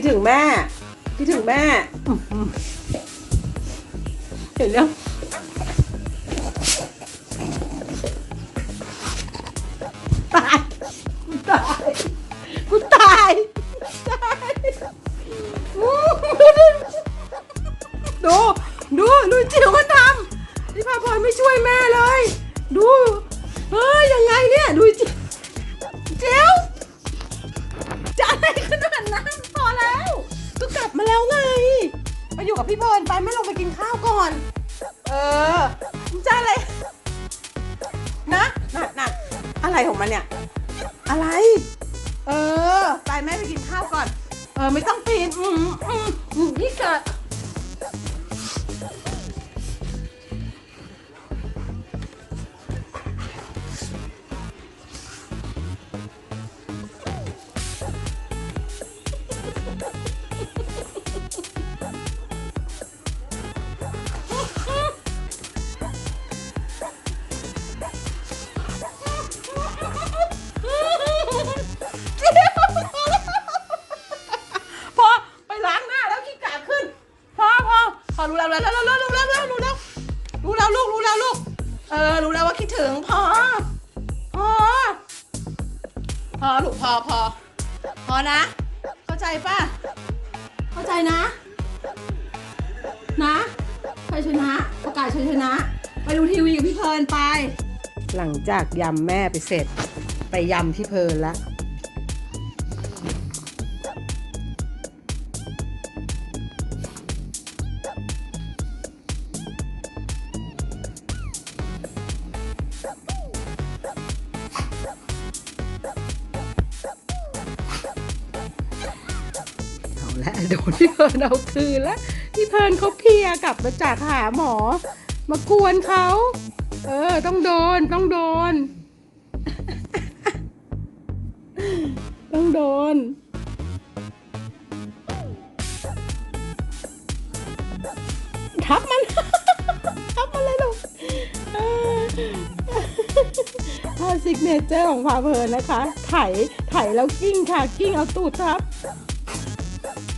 คิดถึงแม่ คิดถึงแม่อื้อหือเห็นยังตาย กูตาย กูตายตายดู ดูดูจิ๋วมันทำที่พาพลอยไม่ช่วยแม่เลย ดู เฮ้ยยังไงเนี่ยดูจิ๋ว อยู่กับพี่เบิร์นไปไม่ลงไปกินข้าวก่อน เออจะอะไร นะน่ะน่ะอะไรของมันเนี่ย อะไร เออ ไปแม่ไปกินข้าวก่อน เออ ไม่ต้องปีนอืมอืมอืมนี่เกิด ใจป่ะ เข้าใจนะ นะใครชนะ ประกาศชัยชนะ ไปดูทีวีกับพี่เพลินไป หลังจากยำแม่ไปเสร็จ ไปยำพี่เพลินแล้ว โดนพี่เพลินเอาคืนแล้วพี่เพลินเขาเพียกลับมาจากหาหมอ มากวนเขาเออ ต้องโดนต้องโดน ต้องโดนทับมันทับมันเลยลูกเออท่าซิกเนเจอร์ของพาเพลินนะคะ ไถ ไถแล้วกิ้งค่ะ กิ้งเอาตูดทับ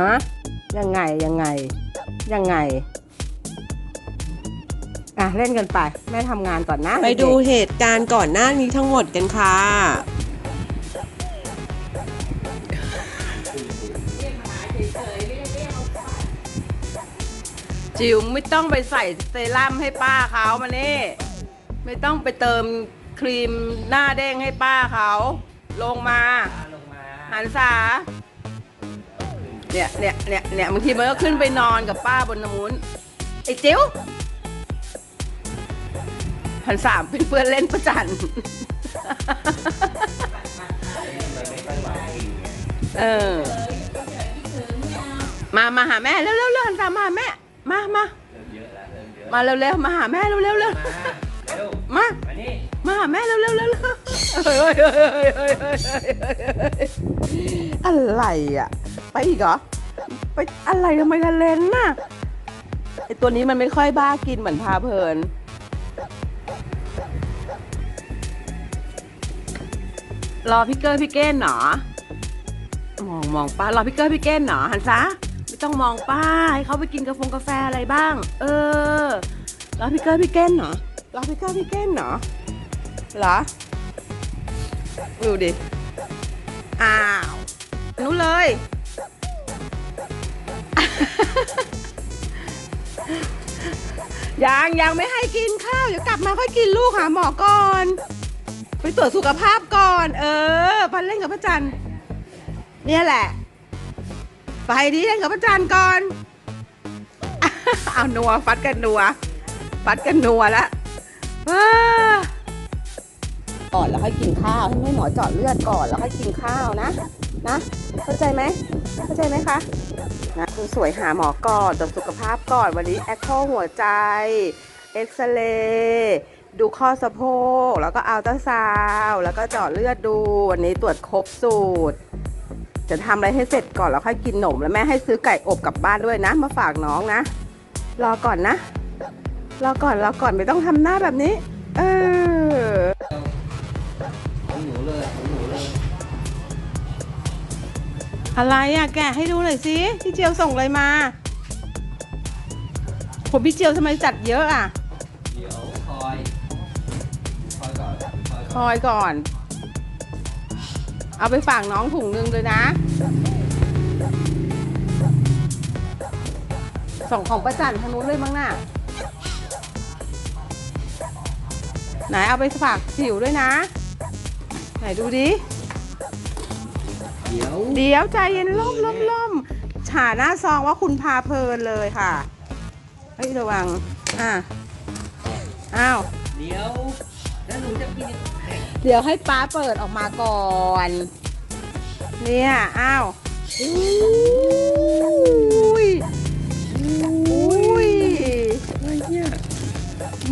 ฮะยังไงยังไงยังไงอะเล่นกันไปแม่ทำงานก่อนนะไปดูเกเหตุการณ์ก่อนหน้านี้ทั้งหมดกันค่ะๆจิ๋วไม่ต้องไปใส่เซรั่มให้ป้าเขามานี่ไม่ต้องไปเติมครีมหน้าเด้งให้ป้าเขา ลงมา หันษา เนี่ยเนี่ยเนี่ยเนี่ยบางทีมันก็ขึ้นไปนอนกับป้าบนนู้นไอ้จิ๋วหันสามเป็นเพื่อนเล่นประจัน เออ มามาหาแม่เร็วเร็วเร็วหันสามมาหาแม่ มามามาเร็วเร็วมาหาแม่เร็วเร็วเร็วมา มาหาแม่เร็วเร็วเร็วเร็วเฮ้ยเฮ้ยเฮ้ยเฮ้ยเฮ้ยเฮ้ยเฮ้ยอะไรอะ ไปอีกเหรอ ไปอะไรทำไมทะเลนน่ะไอตัวนี้มันไม่ค่อยบ้ากินเหมือนพาเพลิน รอพี่เกอร์พี่เก้นเหรอ มองมองป้ารอพี่เกอร์พี่เก้นเหรอหันซะไม่ต้องมองป้าให้เขาไปกินกาแฟกาแฟอะไรบ้าง เออ รอพี่เกอร์พี่เก้นเหรอ รอพี่เกอร์พี่เก้นเหรอเหรอดูดิ อ้าวนู้นเลย ยังยังไม่ให้กินข้าว เดี๋ยวกลับมาค่อยกินลูกหาหมอก่อน ไปตรวจสุขภาพก่อน เออพันเล่นกับพระจันทร์เนี่ยแหละ ไปดิเล่นกับพระจันทร์ก่อนเอานัวฟัดกันนัวฟัดกันนัวแล้วก่อนแล้วค่อยกินข้าวให้แม่หมอเจาะเลือดก่อนแล้วค่อยกินข้าวนะ นะ เข้าใจไหมเข้าใจไหมคะนะคุณสวยหาหมอก่อนตรวจสุขภาพก่อนวันนี้แอคโคหัวใจเอ็กซเรย์ดูข้อสะโพกแล้วก็อัลตราซาวแล้วก็เจาะเลือดดูวันนี้ตรวจครบสูตร จะทำอะไรให้เสร็จก่อนแล้วค่อยกินหนมแล้วแม่ให้ซื้อไก่อบกลับบ้านด้วยนะ มาฝากน้องนะ รอก่อนนะ รอก่อนรอก่อนไม่ต้องทำหน้าแบบนี้ เออ อะไรอะแกะให้ดูหน่อยสิพี่เจียวส่งอะไรมา ผมพี่เจียวทำไมจัดเยอะอะเดี๋ยวคอย คอยก่อนคอยคก่อนอยก่อน เอาไปฝากน้องถุงนึงเลยนะ ส่งของประจันทางนู้นเลยมั้งน่ะ ไหนเอาไปฝากผิวด้วยนะ ไหนดูดิ เดี๋ยวเดี๋ยวใจเย็นล่มล่มล่มฉาหน้าซองว่าคุณพาเพลินเลยค่ะ เฮ้ยระวัง อะ อ้าว เดี๋ยวแล้วหนูจะกินเดี๋ยวให้ป้าเปิดออกมาก่อน เนี่ย อ้าวอุ้ยอุ้ยอะไรเนี่ย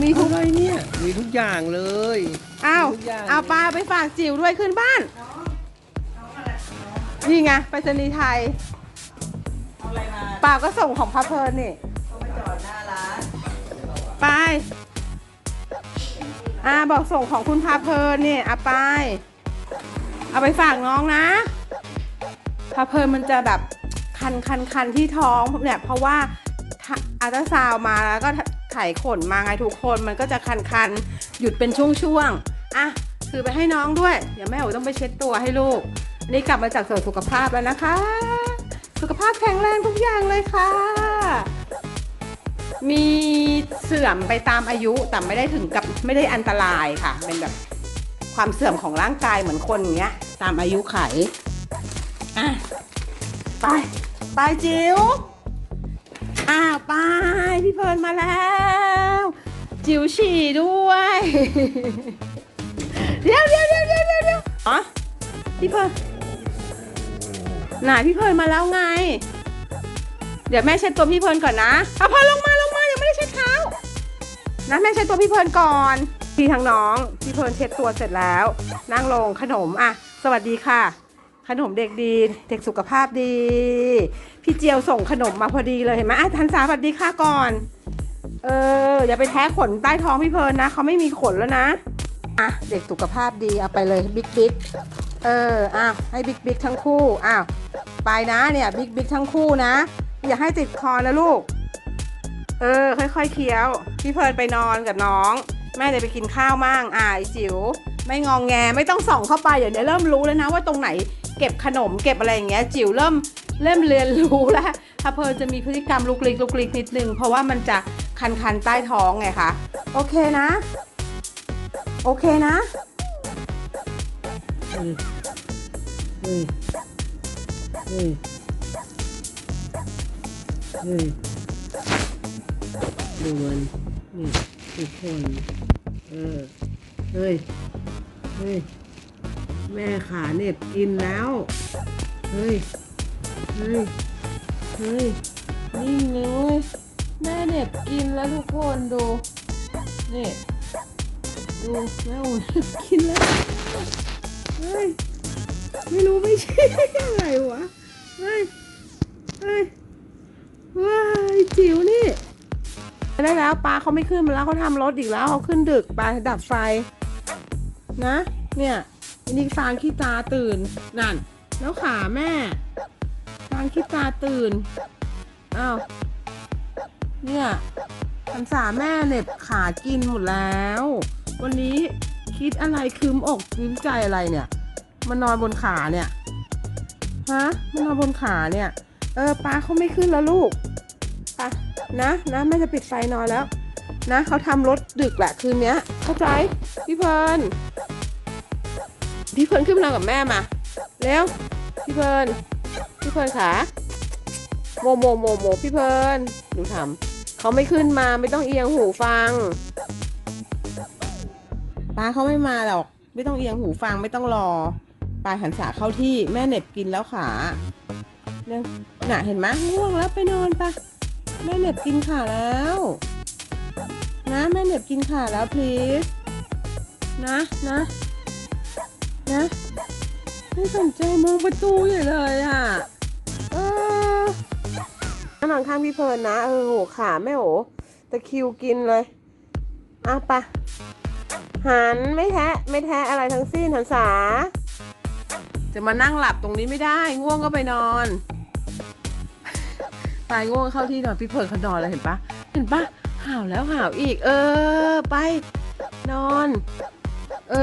มีทุกอะไรเนี่ย มีทุกอย่างเลย อ้าวทุกอย่างเอาปลาไปฝากจิ๋วด้วยขึ้นบ้าน นี่ไงไปรษณีย์ไทยป่าก็ส่งของพระเพลินนี่ไปอ่าบอกส่งของคุณพาเพลินนี่เอาไป เอาไปฝากน้องนะพาเพลินมันจะแบบคันคันคันที่ท้องเนี่ยเพราะว่าถ้าอัลตราซาวน์มาแล้วก็ไขขนมาไงทุกคนมันก็จะคันคันๆหยุดเป็นช่วงๆอะคือไปให้น้องด้วยเดี๋ยวแม่โอ๋ต้องไปเช็ดตัวให้ลูกอั นี่กลับมาจากตรวจสุขภาพแล้วนะคะ สุขภาพแข็งแรงทุกอย่างเลยค่ะ มีเสื่อมไปตามอายุแต่ไม่ได้ถึงกับไม่ได้อันตรายค่ะ เป็นแบบความเสื่อมของร่างกายเหมือนคนอย่างเงี้ย ตามอายุไขอะไปไปจิ๋วอ้าวไปพี่เพลินมาแล้ว จิ๋วฉี่ด้วยเดี๋ยวเดี๋ยวเดี๋ยวเดี๋ยวเดี๋ยวเดี๋ยวอ๋อพี่เพลิน ไหนพี่เพลินมาแล้วไง เดี๋ยวแม่เช็ดตัวพี่เพลินก่อนนะเอาพลินลงมาลงมายังไม่ได้เช็ดเท้านะแม่เช็ดตัวพี่เพลินก่อน พี่ทั้งน้องพี่เพลินเช็ดตัวเสร็จแล้ว นั่งลงขนมอะ สวัสดีค่ะ ขนมเด็กดี เด็กสุขภาพดี พี่เจียวส่งขนมมาพอดีเลยเห็นไหมอะทันสาสวัสดีค่ะก่อน เอออย่าไปแท้ขนใต้ท้องพี่เพลินนะเขาไม่มีขนแล้วนะอะเด็กสุขภาพดีเอาไปเลยบิ๊กบิ๊ก เอออะให้บิ๊กบิ๊กทั้งคู่อ้าวไปนะเนี่ยบิ๊กบิ๊กทั้งคู่นะ อย่าให้ติดคอนะลูก เออ ค่อยๆเคี้ยว พี่เพลินไปนอนกับน้อง แม่เลยวไปกินข้าวมั่งอ่าไอจิ๋วไม่งองแงไม่ต้องส่องเข้าไปเดี๋ยวเนี้เริ่มรู้แล้วนะว่าตรงไหนเก็บขนมเก็บอะไรอย่างเงี้ย จิ๋วเริ่มเริ่มเรียนรู้แล้วถ้าเพลินจะมีพฤติกรรมลุกลิกลุกลิกนิดนึงเพราะว่ามันจะคันคันๆใต้ท้องไงคะโอเคนะ โอเคนะเเฮ้ยเฮ้ยเฮ้ยดูมันนี่ทุกคนเออเฮ้ยเฮ้ยแม่ขาเน็บกินแล้ว เฮ้ย เฮ้ย เฮ้ย นิ่งเลยเว้ยแม่เน็บกินแล้วทุกคนดู นี่ ดูแม่อุ่นกินแล้ว เฮ้ย ไม่รู้ไม่ใช่อะไรวะเฮ้ยเฮ้ยว้ายจิ๋วนี่ได้แล้วปลาเขาไม่ขึ้นมาแล้วเขาทำรถอีกแล้วเขาขึ้นดึกไปดับไฟ นะ เนี่ยอันนี่ฟางขี้ตาตื่นนั่น แล้วขาแม่ฟางขี้ตาตื่นอ้าวเนี่ยพันษาแม่เหน็บขากินหมดแล้ว วันนี้คิดอะไรคืมอกคืมใจอะไรเนี่ย มานอนบนขาเนี่ยฮะมานอนบนขาเนี่ย เออป้าเขาไม่ขึ้นแล้วลูกไปนะนะแม่จะปิดไฟนอนแล้ว นะเขาทำรถดึกแหละคืนนี้เข้าใจพี่เพลินพี่เพลินขึ้นนอนกับแม่มาเร็วพี่เพลินพี่เพลินขาโมโมโมโมพี่เพลินดูทำเขาไม่ขึ้นมาไม่ต้องเอียงหูฟังป้าเขาไม่มาหรอก ไม่ต้องเอียงหูฟังไม่ต้องรอ ปลายหันษาเข้าที่แม่เน็บกินแล้วขาเนี่ยน่ะเห็นไหมง่วงแล้วไปนอนปะแม่เน็บกินขาแล้ว นะแม่เน็บกินขาแล้ว please นะนะนะไม่สนใจมองประตูใหญ่เลยอะเออนั่งนอนข้างพี่เพลินนะเออโหขาแม่โหตะคิวกินเลยอะปะหันไม่แทะไม่แทะอะไรทั้งสิ้นหันษา จะมานั่งหลับตรงนี้ไม่ได้ ง่วงก็ไปนอนตายง่วงเข้าที่นอนพี่เพลินเขานอนแล้วเห็นปะเห็นปะห่าวแล้วห่าวอีก เออ ไป นอน เอ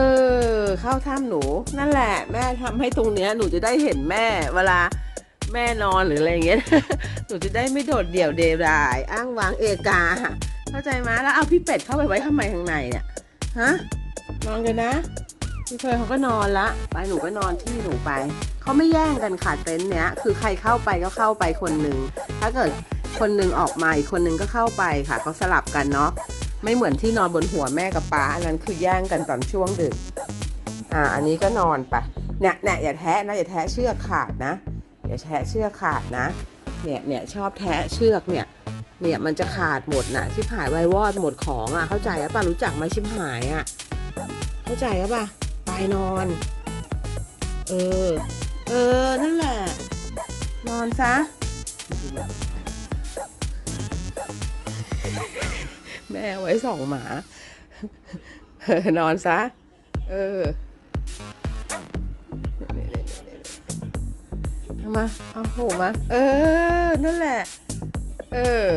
อ เข้าถ้ำหนู นั่นแหละ แม่ทำให้ตรงเนี้ยหนูจะได้เห็นแม่ เวลาแม่นอนหรืออะไรอย่างเงี้ยหนูจะได้ไม่โดดเดี่ยวเดรายอ้างวางเอกา เข้าใจไหมแล้วเอาพี่เป็ดเข้าไปไว้ทำไมข้างในเนี่ยฮะนอนกันนะ พี่เพลิร์นเขาก็นอนละ ไปหนูก็นอนที่หนูไป เขาไม่แย่งกันค่ะเต็นท์เนี้ย คือใครเข้าไปก็เข้าไปคนหนึ่ง ถ้าเกิดคนหนึ่งออกมาอีกคนหนึ่งก็เข้าไปค่ะเขาสลับกันเนาะ ไม่เหมือนที่นอนบนหัวแม่กับป้าอันนั้นคือแย่งกันตอนช่วงดึก อ่า อันนี้ก็นอนไป เนี่ยเนี่ยอย่าแทะนะอย่าแทะเชือกขาดนะ อย่าแทะเชือกขาดนะ เนี่ยเนี่ยชอบแทะเชือกเนี่ย เนี่ยมันจะขาดหมดน่ะชิบหายไววอดหมดของอะ เข้าใจอะป่ะรู้จักไหมชิบหายอะ เข้าใจอะป่ะ นอน เออ เออ นั่นแหละ นอนซะ แม่เอาไว้สองหมาเออนอนซะ เออเอามา เอาหูมา เออ นั่นแหละ เออ